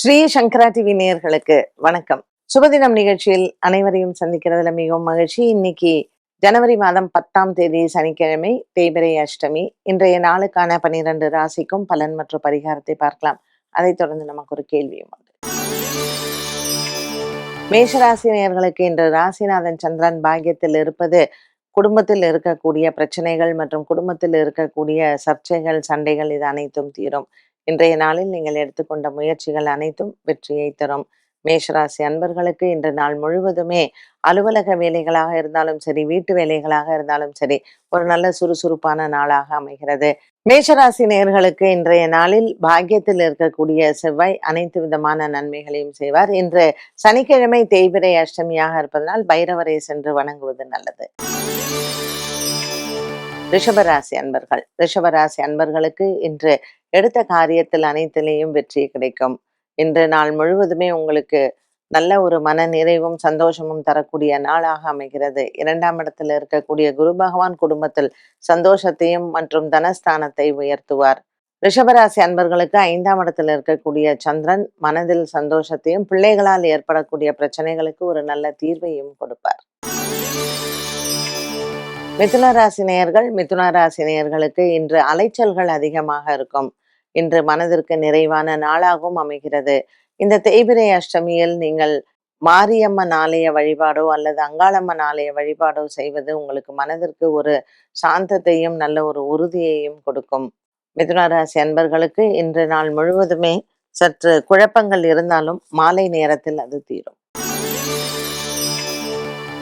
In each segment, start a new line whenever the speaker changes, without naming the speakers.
ஸ்ரீ சங்கரா TV நேயர்களுக்கு வணக்கம். சுபதினம் நிகழ்ச்சியில் அனைவரையும் சந்திக்கிறதுல மிகவும் மகிழ்ச்சி. இன்னைக்கு ஜனவரி மாதம் பத்தாம் தேதி சனிக்கிழமை தேய்பிரை அஷ்டமி. இன்றைய நாளுக்கான பனிரெண்டு ராசிக்கும் பலன் மற்றும் பரிகாரத்தை பார்க்கலாம். அதைத் தொடர்ந்து நமக்கு ஒரு கேள்வியும் உண்டு. மேஷராசி நேயர்களுக்கு இன்று ராசிநாதன் சந்திரன் பாக்கியத்தில் இருப்பது குடும்பத்தில் இருக்கக்கூடிய பிரச்சனைகள் மற்றும் குடும்பத்தில் இருக்கக்கூடிய சர்ச்சைகள் சண்டைகள் இது அனைத்தும் தீரும். இன்றைய நாளில் நீங்கள் எடுத்துக்கொண்ட முயற்சிகள் அனைத்தும் வெற்றியை தரும். மேஷராசி அன்பர்களுக்கு இன்று நாள் முழுவதுமே அலுவலக வேலைகளாக இருந்தாலும் சரி வீட்டு வேலைகளாக இருந்தாலும் சரி ஒரு நல்ல சுறுசுறுப்பான நாளாக அமைகிறது. மேஷராசி நேர்களுக்கு இன்றைய நாளில் பாக்கியத்தில் இருக்கக்கூடிய செவ்வாய் அனைத்து விதமான நன்மைகளையும் செய்வார். இன்று சனிக்கிழமை தேய்பிரை அஷ்டமியாக இருப்பதனால் பைரவரை சென்று வணங்குவது நல்லது. ரிஷபராசி அன்பர்கள். ரிஷபராசி அன்பர்களுக்கு இன்று எடுத்த காரியத்தில் அனைத்திலேயும் வெற்றி கிடைக்கும். இன்று நாள் முழுவதுமே உங்களுக்கு நல்ல ஒரு மன நிறைவும் சந்தோஷமும் தரக்கூடிய நாளாக அமைகிறது. இரண்டாம் இடத்தில் இருக்கக்கூடிய குரு பகவான் குடும்பத்தில் சந்தோஷத்தையும் மற்றும் தனஸ்தானத்தை உயர்த்துவார். ரிஷபராசி அன்பர்களுக்கு ஐந்தாம் இடத்தில் இருக்கக்கூடிய சந்திரன் மனதில் சந்தோஷத்தையும் பிள்ளைகளால் ஏற்படக்கூடிய பிரச்சனைகளுக்கு ஒரு நல்ல தீர்வையும் கொடுப்பார். மிதுன ராசி நேயர்கள் மிதுன ராசி நேயர்களுக்கு இன்று அலைச்சல்கள் அதிகமாக இருக்கும். இன்று மனதிற்கு நிறைவான நாளாகவும் அமைகிறது. இந்த தேய்பிரை அஷ்டமியில் நீங்கள் மாரியம்மன் ஆலய வழிபாடோ அல்லது அங்காளம்மன் ஆலய வழிபாடோ செய்வது உங்களுக்கு மனதிற்கு ஒரு சாந்தத்தையும் நல்ல ஒரு உறுதியையும் கொடுக்கும். மிதுன ராசி அன்பர்களுக்கு இன்று நாள் முழுவதுமே சற்று குழப்பங்கள் இருந்தாலும் மாலை நேரத்தில் அது தீரும்.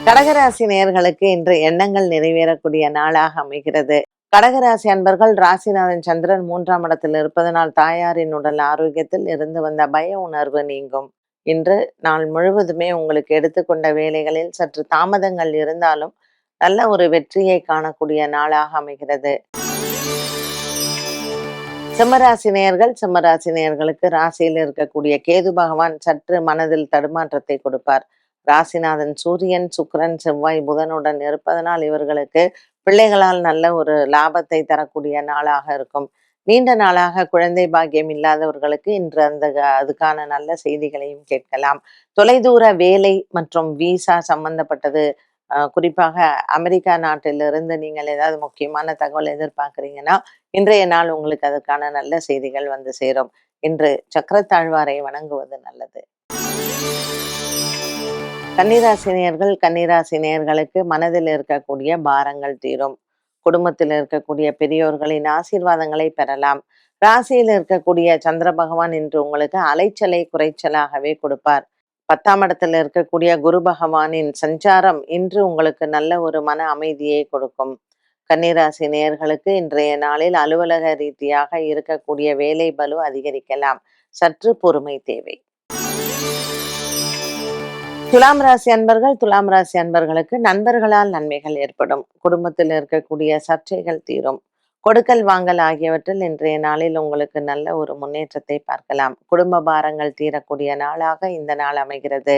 கடகராசி நேயர்களுக்கு இன்று எண்ணங்கள் நிறைவேறக்கூடிய நாளாக அமைகிறது. கடகராசி அன்பர்கள் ராசிநாதன் சந்திரன் மூன்றாம் இடத்தில் இருப்பதனால் தாயாரின் உடல் ஆரோக்கியத்தில் இருந்து வந்த பய உணர்வு நீங்கும். இன்று நாள் முழுவதுமே உங்களுக்கு எடுத்துக்கொண்ட வேலைகளில் சற்று தாமதங்கள் இருந்தாலும் நல்ல ஒரு வெற்றியை காணக்கூடிய நாளாக அமைகிறது. சிம்மராசி நேயர்கள் சிம்மராசி நேயர்களுக்கு ராசியில் இருக்கக்கூடிய கேது பகவான் சற்று மனதில் தடுமாற்றத்தை கொடுப்பார். ராசிநாதன் சூரியன் சுக்கரன் செவ்வாய் புதனுடன் இருப்பதனால் இவர்களுக்கு பிள்ளைகளால் நல்ல ஒரு லாபத்தை தரக்கூடிய நாளாக இருக்கும். நீண்ட நாளாக குழந்தை பாக்கியம் இல்லாதவர்களுக்கு இன்று அந்த அதுக்கான நல்ல செய்திகளையும் கேட்கலாம். தொலைதூர வேலை மற்றும் விசா சம்பந்தப்பட்டது குறிப்பாக அமெரிக்கா நாட்டிலிருந்து நீங்கள் ஏதாவது முக்கியமான தகவல் எதிர்பார்க்குறீங்கன்னா இன்றைய நாள் உங்களுக்கு அதுக்கான நல்ல செய்திகள் வந்து சேரும். இன்று சக்கரத்தாழ்வாரை வணங்குவது நல்லது. கன்னிராசினியர்கள் கன்னிராசினியர்களுக்கு மனதில் இருக்கக்கூடிய பாரங்கள் தீரும். குடும்பத்தில் இருக்கக்கூடிய பெரியோர்களின் ஆசீர்வாதங்களை பெறலாம். ராசியில் இருக்கக்கூடிய சந்திர பகவான் இன்று உங்களுக்கு அலைச்சலை குறைச்சலாகவே கொடுப்பார். பத்தாம் இடத்துல இருக்கக்கூடிய குரு பகவானின் சஞ்சாரம் இன்று உங்களுக்கு நல்ல ஒரு மன அமைதியை கொடுக்கும். கன்னிராசி நேயர்களுக்கு இன்றைய நாளில் அலுவலக ரீதியாக இருக்கக்கூடிய வேலை பலு அதிகரிக்கலாம். சற்று பொறுமை தேவை. துலாம் ராசி அன்பர்கள் துலாம் ராசி அன்பர்களுக்கு நண்பர்களால் நன்மைகள் ஏற்படும். குடும்பத்தில் இருக்கக்கூடிய சர்ச்சைகள் தீரும். கொடுக்கல் வாங்கல் ஆகியவற்றில் இன்றைய நாளில் உங்களுக்கு நல்ல ஒரு முன்னேற்றத்தை பார்க்கலாம். குடும்ப பாரங்கள் தீரக்கூடிய நாளாக இந்த நாள் அமைகிறது.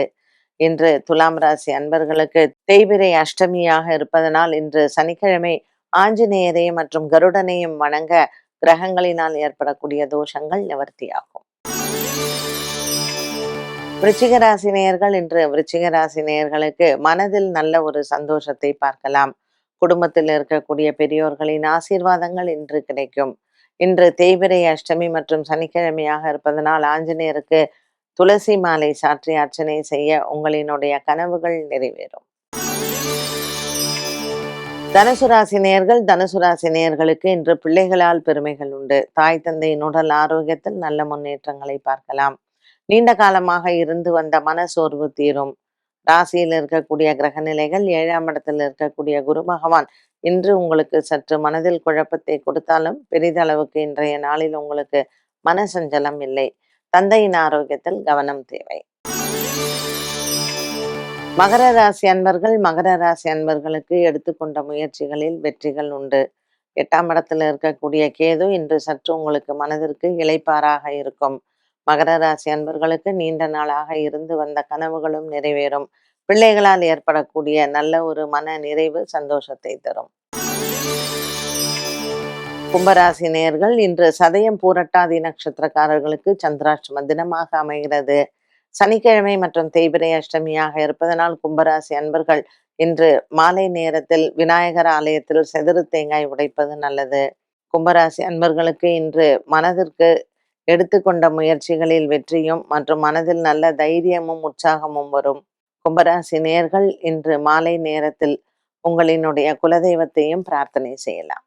இன்று துலாம் ராசி அன்பர்களுக்கு தேய்பிரை அஷ்டமியாக இருப்பதனால் இன்று சனிக்கிழமை ஆஞ்சநேயரையும் மற்றும் கருடனையும் வணங்க கிரகங்களினால் ஏற்படக்கூடிய தோஷங்கள் நிவர்த்தியாகும். விருச்சிக நேயர்கள் இன்று விருச்சிக நேயர்களுக்கு மனதில் நல்ல ஒரு சந்தோஷத்தை பார்க்கலாம். குடும்பத்தில் இருக்கக்கூடிய பெரியோர்களின் ஆசீர்வாதங்கள் இன்று கிடைக்கும். இன்று தேய்பிரை அஷ்டமி மற்றும் சனிக்கிழமையாக இருப்பதனால் ஆஞ்சநேயருக்கு துளசி மாலை சாற்றி அர்ச்சனை செய்ய உங்களினுடைய கனவுகள் நிறைவேறும். தனுசு ராசி நேயர்கள் தனுசு ராசி நேயர்களுக்கு இன்று பிள்ளைகளால் பெருமைகள் உண்டு. தாய் தந்தையின் உடல் ஆரோக்கியத்தில் நல்ல முன்னேற்றங்களை பார்க்கலாம். நீண்ட காலமாக இருந்து வந்த மன சோர்வு தீரும். ராசியில் இருக்கக்கூடிய கிரக நிலைகள் ஏழாம் இடத்தில் இருக்கக்கூடிய குரு பகவான் இன்று உங்களுக்கு சற்று மனதில் குழப்பத்தை கொடுத்தாலும் பெரிதளவுக்கு இன்றைய நாளில் உங்களுக்கு மனசஞ்சலம் இல்லை. தந்தையின் ஆரோக்கியத்தில் கவனம் தேவை. மகர ராசி அன்பர்கள் மகர ராசி அன்பர்களுக்கு எடுத்துக்கொண்ட முயற்சிகளில் வெற்றிகள் உண்டு. எட்டாம் இடத்துல இருக்கக்கூடிய கேது இன்று சற்று உங்களுக்கு மனதிற்கு இளைப்பாறாக இருக்கும். மகர ராசி அன்பர்களுக்கு நீண்ட நாளாக இருந்து வந்த கனவுகளும் நிறைவேறும். பிள்ளைகளால் ஏற்படக்கூடிய நல்ல ஒரு மன நிறைவு சந்தோஷத்தை தரும். கும்பராசி நேர்கள் இன்று சதயம் பூரட்டாதி நட்சத்திரக்காரர்களுக்கு சந்திராஷ்டம தினமாக அமைகிறது. சனிக்கிழமை மற்றும் தேய்பிரை அஷ்டமியாக இருப்பதனால் கும்பராசி அன்பர்கள் இன்று மாலை நேரத்தில் விநாயகர் ஆலயத்தில் செதிரு தேங்காய் உடைப்பது நல்லது. கும்பராசி அன்பர்களுக்கு இன்று மனதிற்கு எடுத்துக்கொண்ட முயற்சிகளில் வெற்றியும் மற்றும் மனதில் நல்ல தைரியமும் உற்சாகமும் வரும். கும்பராசி நேர்கள் இன்று மாலை நேரத்தில் உங்களினுடைய குலதெய்வத்தையும் பிரார்த்தனை செய்யலாம்.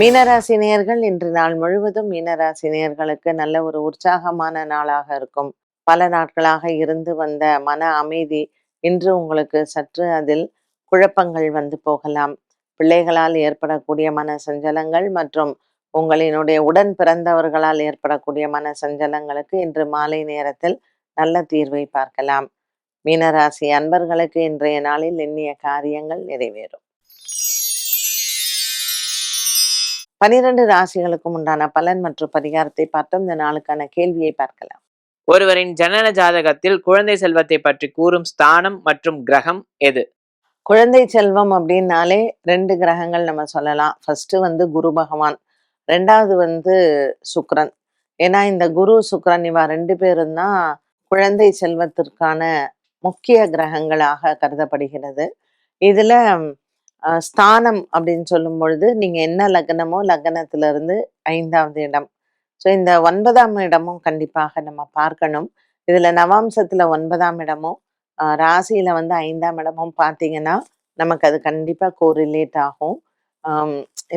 மீனராசி நேர்கள் இன்று நாள் முழுவதும் மீனராசி நேர்களுக்கு நல்ல ஒரு உற்சாகமான நாளாக இருக்கும். பல நாட்களாக இருந்து வந்த மன அமைதி இன்று உங்களுக்கு சற்று அதில் குழப்பங்கள் வந்து போகலாம். பிள்ளைகளால் ஏற்படக்கூடிய மன சஞ்சலங்கள் மற்றும் உங்களினுடைய உடன் பிறந்தவர்களால் ஏற்படக்கூடிய மன சஞ்சலங்களுக்கு இன்று மாலை நேரத்தில் நல்ல தீர்வை பார்க்கலாம். மீனராசி அன்பர்களுக்கு இன்றைய நாளில் எண்ணிய காரியங்கள் நிறைவேறும். பனிரெண்டு ராசிகளுக்கும் உண்டான பலன் மற்றும் பரிகாரத்தை பார்த்தோம் இந்த நாளுக்கான கேள்வியை பார்க்கலாம்.
ஒருவரின் ஜனன ஜாதகத்தில் குழந்தை செல்வத்தை பற்றி கூறும் ஸ்தானம் மற்றும் கிரகம் எது?
குழந்தை செல்வம் அப்படின்னாலே ரெண்டு கிரகங்கள் நம்ம சொல்லலாம். ஃபர்ஸ்ட் வந்து குரு பகவான். ரெண்டாவது வந்து சுக்ரன். ஏன்னா இந்த குரு சுக்ரன் இவா ரெண்டு பேரும் தான் குழந்தை செல்வத்திற்கான முக்கிய கிரகங்களாக கருதப்படுகிறது. இதில் ஸ்தானம் அப்படின்னு சொல்லும் பொழுது நீங்கள் என்ன லக்னமோ லக்னத்திலிருந்து ஐந்தாவது இடம். ஸோ இந்த ஒன்பதாம் இடமும் கண்டிப்பாக நம்ம பார்க்கணும். இதில் நவாம்சத்தில் ஒன்பதாம் இடமும் ராசியில் வந்து ஐந்தாம் இடமும் பார்த்தீங்கன்னா நமக்கு அது கண்டிப்பாக கோரிலேட் ஆகும்.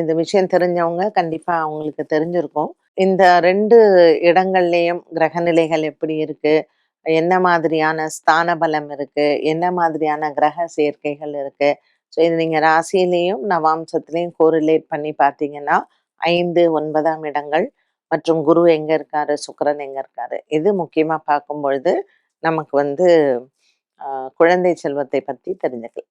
இந்த விஷயம் தெரிஞ்சவங்க கண்டிப்பா அவங்களுக்கு தெரிஞ்சிருக்கும். இந்த ரெண்டு இடங்கள்லயும் கிரக நிலைகள் எப்படி இருக்கு? என்ன மாதிரியான ஸ்தான பலம் இருக்கு? என்ன மாதிரியான கிரக சேர்க்கைகள் இருக்கு? ஸோ இது நீங்க ராசியிலையும் நவாம்சத்திலையும் கோரிலேட் பண்ணி பார்த்தீங்கன்னா ஐந்து ஒன்பதாம் இடங்கள் மற்றும் குரு எங்க இருக்காரு? சுக்கரன் எங்க இருக்காரு? இது முக்கியமா பார்க்கும் பொழுது நமக்கு வந்து குழந்தை செல்வத்தை பத்தி தெரிஞ்சுக்கலாம்.